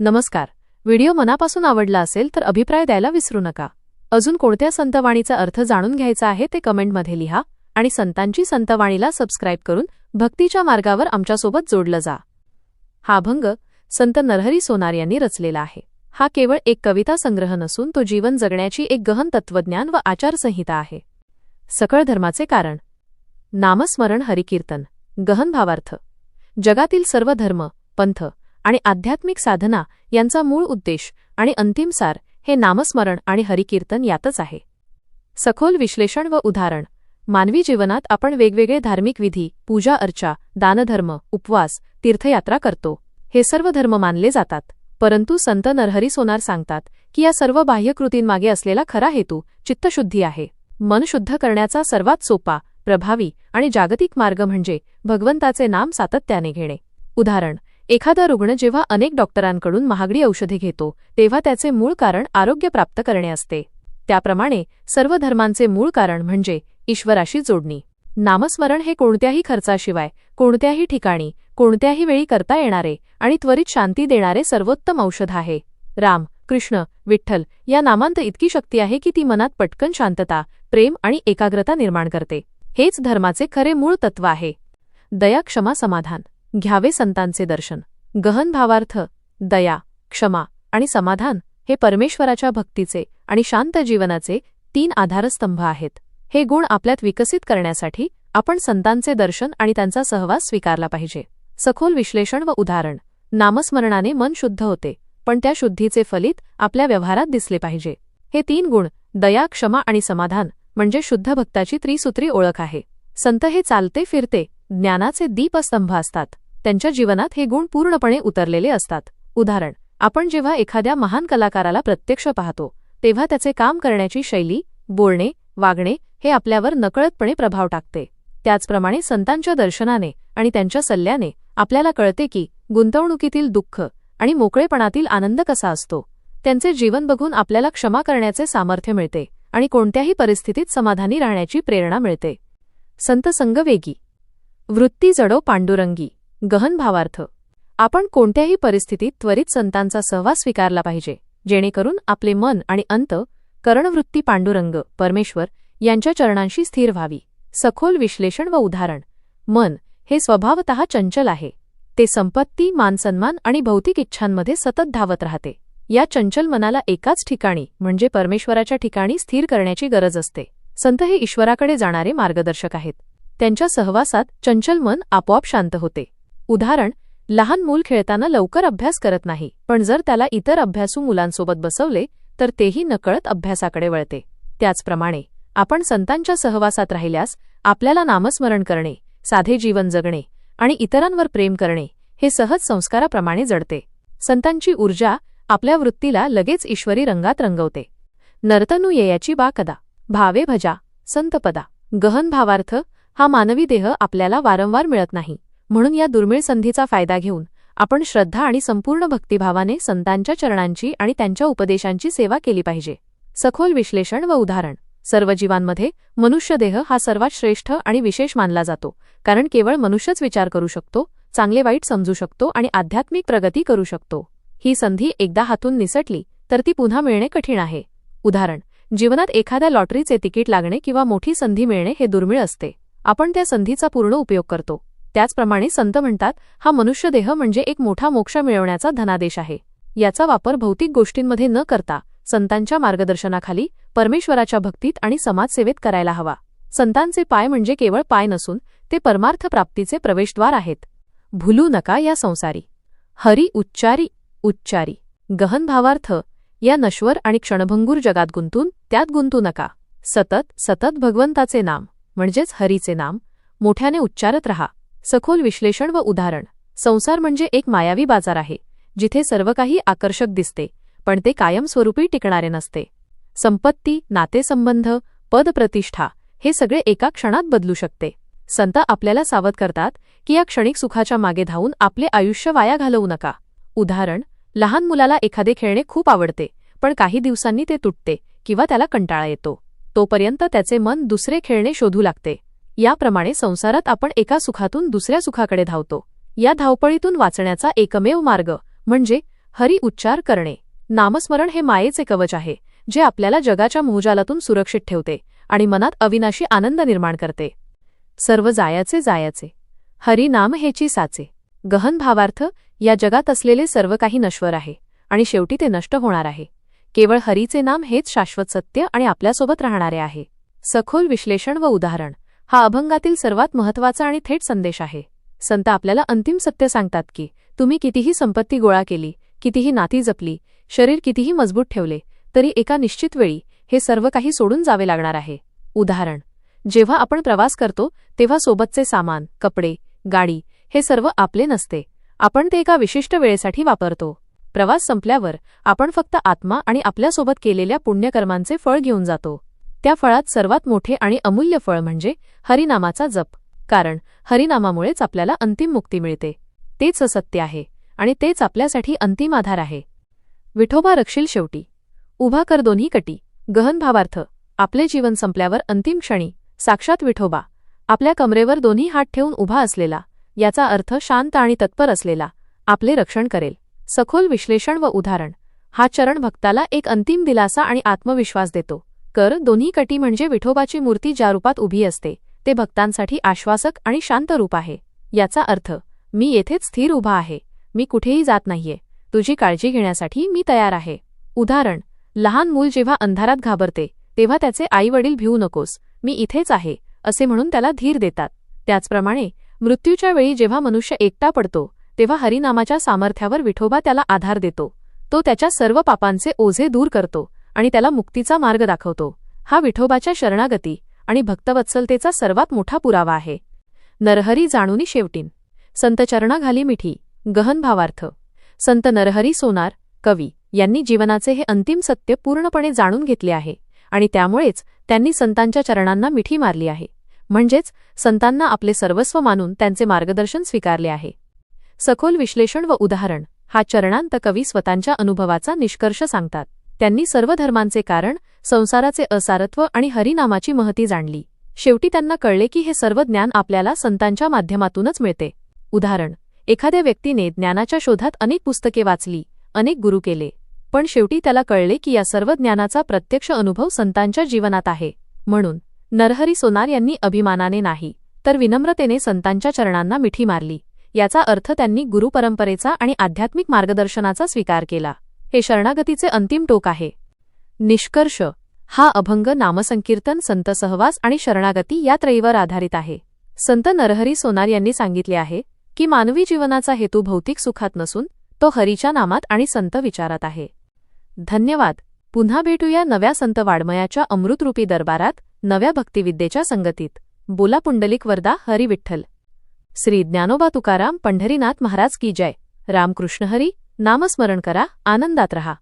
नमस्कार. व्हिडिओ मनापासून आवडला असेल तर अभिप्राय द्यायला विसरू नका. अजून कोणत्या संतवाणीचा अर्थ जाणून घ्यायचा आहे ते कमेंटमध्ये लिहा आणि संतांची संतवाणीला सबस्क्राईब करून भक्तीच्या मार्गावर आमच्यासोबत जोडलं जा. हा अभंग संत नरहरी सोनार यांनी रचलेला आहे. हा केवळ एक कविता संग्रह नसून तो जीवन जगण्याची एक गहन तत्वज्ञान व आचारसंहिता आहे. सकळ धर्माचे कारण. नामस्मरण हरिकीर्तन गहन भावार्थ. जगातील सर्व धर्म पंथ आणि आध्यात्मिक साधना यांचा मूळ उद्देश आणि अंतिम सार हे नामस्मरण आणि हरिकीर्तन यातच आहे. सखोल विश्लेषण व उदाहरण. मानवी जीवनात आपण वेगवेगळे धार्मिक विधी पूजा अर्चा दानधर्म उपवास तीर्थयात्रा करतो. हे सर्व धर्म मानले जातात. परंतु संत नरहरी सोनार सांगतात की या सर्व बाह्यकृतींमागे असलेला खरा हेतू चित्तशुद्धी आहे. मन शुद्ध करण्याचा सर्वात सोपा प्रभावी आणि जागतिक मार्ग म्हणजे भगवंताचे नाम सातत्याने घेणे. उदाहरण. एखादा रुग्ण जेव्हा अनेक डॉक्टरांकडून महागडी औषधे घेतो तेव्हा त्याचे मूळ कारण आरोग्य प्राप्त करणे असते. त्याप्रमाणे सर्व धर्मांचे मूळ कारण म्हणजे ईश्वराशी जोडणी. नामस्मरण हे कोणत्याही खर्चाशिवाय कोणत्याही ठिकाणी कोणत्याही वेळी करता येणारे आणि त्वरित शांती देणारे सर्वोत्तम औषध आहे. राम कृष्ण विठ्ठल या नामांत इतकी शक्ती आहे की ती मनात पटकन शांतता प्रेम आणि एकाग्रता निर्माण करते. हेच धर्माचे खरे मूळ तत्व आहे. दया क्षमा समाधान. घ्यावे संतांचे दर्शन. गहन भावार्थ दया क्षमा आणि समाधान हे परमेश्वराच्या भक्तीचे आणि शांत जीवनाचे तीन आधारस्तंभ आहेत. हे गुण आपल्यात विकसित करण्यासाठी आपण संतांचे दर्शन आणि त्यांचा सहवास स्वीकारला पाहिजे. सखोल विश्लेषण व उदाहरण. नामस्मरणाने मन शुद्ध होते पण त्या शुद्धीचे फलित आपल्या व्यवहारात दिसले पाहिजे. हे तीन गुण दया क्षमा आणि समाधान म्हणजे शुद्ध भक्ताची त्रिसूत्री ओळख आहे. संत हे चालते फिरते ज्ञानाचे दीपस्तंभ असतात. त्यांच्या जीवनात हे गुण पूर्णपणे उतरलेले असतात. उदाहरण आपण जेव्हा एखाद्या महान कलाकाराला प्रत्यक्ष पाहतो तेव्हा त्याचे काम करण्याची शैली बोलणे वागणे हे आपल्यावर नकळतपणे प्रभाव टाकते. त्याचप्रमाणे संतांच्या दर्शनाने आणि त्यांच्या सल्ल्याने आपल्याला कळते की गुंतवणुकीतील दुःख आणि मोकळेपणातील आनंद कसा असतो. त्यांचे जीवन बघून आपल्याला क्षमा करण्याचे सामर्थ्य मिळते आणि कोणत्याही परिस्थितीत समाधानी राहण्याची प्रेरणा मिळते. संत संगवेगी वृत्ती जडो पांडुरंगी गहन भावार्थ. आपण कोणत्याही परिस्थितीत त्वरित संतांचा सहवास स्वीकारला पाहिजे जेणेकरून आपले मन आणि अंत करणवृत्ती पांडुरंग परमेश्वर यांच्या चरणांशी स्थिर व्हावी. सखोल विश्लेषण व उदाहरण. मन हे स्वभावत चंचल आहे. ते संपत्ती मानसन्मान आणि भौतिक इच्छांमध्ये सतत धावत राहते. या चंचल मनाला एकाच ठिकाणी म्हणजे परमेश्वराच्या ठिकाणी स्थिर करण्याची गरज असते. संत हे ईश्वराकडे जाणारे मार्गदर्शक आहेत. त्यांच्या सहवासात चंचल मन आपोआप शांत होते. उदाहरण लहान मूल खेळताना लवकर अभ्यास करत नाही पण जर त्याला इतर अभ्यासू मुलांसोबत बसवले तर तेही नकळत अभ्यासाकडे वळते. त्याचप्रमाणे आपण संतांच्या सहवासात राहिल्यास आपल्याला नामस्मरण करणे साधे जीवन जगणे आणि इतरांवर प्रेम करणे हे सहज संस्काराप्रमाणे जडते. संतांची ऊर्जा आपल्या वृत्तीला लगेच ईश्वरी रंगात रंगवते. नर्तनू येयाची बा कदा भावे भजा संतपदा गहन भावार्थ हा मानवी देह आपल्याला वारंवार मिळत नाही. म्हणून या दुर्मिळ संधीचा फायदा घेऊन आपण श्रद्धा आणि संपूर्ण भक्तिभावाने संतांच्या चरणांची आणि त्यांच्या उपदेशांची सेवा केली पाहिजे. सखोल विश्लेषण व उदाहरण. सर्व जीवांमध्ये मनुष्यदेह हा सर्वात श्रेष्ठ आणि विशेष मानला जातो कारण केवळ मनुष्यच विचार करू शकतो चांगले वाईट समजू शकतो आणि आध्यात्मिक प्रगती करू शकतो. ही संधी एकदा हातून निसटली तर ती पुन्हा मिळणे कठीण आहे. उदाहरण. जीवनात एखाद्या लॉटरीचे तिकीट लागणे किंवा मोठी संधी मिळणे हे दुर्मिळ असते. आपण त्या संधीचा पूर्ण उपयोग करतो. त्याचप्रमाणे संत म्हणतात हा मनुष्यदेह म्हणजे एक मोठा मोक्ष मिळवण्याचा धनादेश आहे. याचा वापर भौतिक गोष्टींमध्ये न करता संतांच्या मार्गदर्शनाखाली परमेश्वराच्या भक्तीत आणि समाजसेवेत करायला हवा. संतांचे पाय म्हणजे केवळ पाय नसून ते परमार्थ प्राप्तीचे प्रवेशद्वार आहेत. भुलू नका या संसारी. हरी उच्चारी उच्चारी. गहन भावार्थ या नश्वर आणि क्षणभंगूर जगात गुंतून त्यात गुंतू नका. सतत सतत भगवंताचे नाम. म्हणजेच हरीचे नाम मोठ्याने उच्चारत रहा. सखोल विश्लेषण व उदाहरण. संसार म्हणजे एक मायावी बाजार आहे जिथे सर्व काही आकर्षक दिसते पण ते कायमस्वरूपी टिकणारे नसते. संपत्ती नातेसंबंध पदप्रतिष्ठा हे सगळे एका क्षणात बदलू शकते. संत आपल्याला सावध करतात की या क्षणिक सुखाच्या मागे धावून आपले आयुष्य वाया घालवू नका. उदाहरण लहान मुलाला एखादे खेळणे खूप आवडते पण काही दिवसांनी ते तुटते किंवा त्याला कंटाळा येतो. तोपर्यंत त्याचे मन दुसरे खेळणे शोधू लागते. याप्रमाणे संसारात आपण एका सुखातून दुसऱ्या सुखाकडे धावतो. या धावपळीतून वाचण्याचा एकमेव मार्ग म्हणजे हरी उच्चार करणे. नामस्मरण हे मायेचे कवच आहे जे आपल्याला जगाच्या मोहजालातून सुरक्षित ठेवते आणि मनात अविनाशी आनंद निर्माण करते. सर्व जायाचे जायाचे. हरी नाम हेची साचे गहन भावार्थ या जगात असलेले सर्व काही नश्वर आहे आणि शेवटी ते नष्ट होणार आहे. केवळ हरीचे नाम हेच शाश्वत सत्य आणि आपल्यासोबत राहणारे आहे. सखोल विश्लेषण व उदाहरण. हा अभंगातील सर्वात महत्त्वाचा आणि थेट संदेश आहे. संत आपल्याला अंतिम सत्य सांगतात की तुम्ही कितीही संपत्ती गोळा केली कितीही नाती जपली शरीर कितीही मजबूत ठेवले तरी एका निश्चित वेळी हे सर्व काही सोडून जावे लागणार आहे. उदाहरण. जेव्हा आपण प्रवास करतो तेव्हा सोबतचे सामान कपडे गाडी हे सर्व आपले नसते. आपण ते एका विशिष्ट वेळेसाठी वापरतो. प्रवास संपल्यावर आपण फक्त आत्मा आणि आपल्यासोबत केलेल्या पुण्यकर्मांचे फळ घेऊन जातो. त्या फळात सर्वात मोठे आणि अमूल्य फळ म्हणजे हरिनामाचा जप. कारण हरिनामामुळेच आपल्याला अंतिम मुक्ती मिळते. तेच सत्य आहे आणि तेच आपल्यासाठी अंतिम आधार आहे. विठोबा रक्षील शेवटी. उभा कर दोन्ही कटी. गहन भावार्थ. आपले जीवन संपल्यावर अंतिम क्षणी. साक्षात विठोबा. आपल्या कमरेवर दोन्ही हात ठेवून उभा असलेला. याचा अर्थ शांत आणि तत्पर असलेला. आपले रक्षण करेल. सखोल विश्लेषण व उदाहरण. हा चरण भक्ताला एक अंतिम दिलासा आणि आत्मविश्वास देतो. कर दोन्ही कटी म्हणजे विठोबाची मूर्ती ज्या रूपात उभी असते ते भक्तांसाठी आश्वासक आणि शांत रूप आहे. याचा अर्थ मी येथेच स्थिर उभा आहे मी कुठेही जात नाहीये तुझी काळजी घेण्यासाठी मी तयार आहे. उदाहरण लहान मूल जेव्हा अंधारात घाबरते तेव्हा त्याचे आई वडील भिवू नकोस मी इथेच आहे असे म्हणून त्याला धीर देतात. त्याचप्रमाणे मृत्यूच्या वेळी जेव्हा मनुष्य एकटा पडतो तेव्हा हरिनामाच्या सामर्थ्यावर विठोबा त्याला आधार देतो. तो त्याच्या सर्व पापांचे ओझे दूर करतो आणि त्याला मुक्तीचा मार्ग दाखवतो. हा विठोबाच्या शरणागती आणि भक्तवत्सलतेचा सर्वात मोठा पुरावा आहे. नरहरी जाणूनी शेवटीन. संत चरणाघाली मिठी गहन भावार्थ. संत नरहरी सोनार कवी यांनी जीवनाचे हे अंतिम सत्य पूर्णपणे जाणून घेतले आहे आणि त्यामुळेच त्यांनी संतांच्या चरणांना मिठी मारली आहे. म्हणजेच संतांना आपले सर्वस्व मानून त्यांचे मार्गदर्शन स्वीकारले आहे. सखोल विश्लेषण व उदाहरण. हा चरणांत कवी स्वतःच्या अनुभवाचा निष्कर्ष सांगतात. त्यांनी सर्व धर्मांचे कारण संसाराचे असारत्व आणि हरिनामाची महती जाणली. शेवटी त्यांना कळले की हे सर्व ज्ञान आपल्याला संतांच्या माध्यमातूनच मिळते. उदाहरण. एखाद्या व्यक्तीने ज्ञानाच्या शोधात अनेक पुस्तके वाचली अनेक गुरु केले. पण शेवटी त्याला कळले की या सर्व ज्ञानाचा प्रत्यक्ष अनुभव संतांच्या जीवनात आहे. म्हणून नरहरी सोनार यांनी अभिमानाने नाही तर विनम्रतेने संतांच्या चरणांना मिठी मारली. याचा अर्थ त्यांनी गुरुपरंपरेचा आणि आध्यात्मिक मार्गदर्शनाचा स्वीकार केला. हे शरणागतीचे अंतिम टोक आहे. निष्कर्ष. हा अभंग नामसंकीर्तन संत सहवास आणि शरणागती या त्रयीवर आधारित आहे. संत नरहरी सोनार यांनी सांगितले आहे की मानवी जीवनाचा हेतू भौतिक सुखात नसून तो हरीच्या नामात आणि संत विचारात आहे. धन्यवाद. पुन्हा भेटूया नव्या संत वाडमयाच्या अमृतरूपी दरबारात नव्या भक्तिविद्येच्या संगतीत. बोला पुंडलिक वरदा हरी विठ्ठल श्री ज्ञानोबा तुकाराम पंढरीनाथ महाराज की जय. रामकृष्ण हरी नामस्मरण करा आनंदात रहा.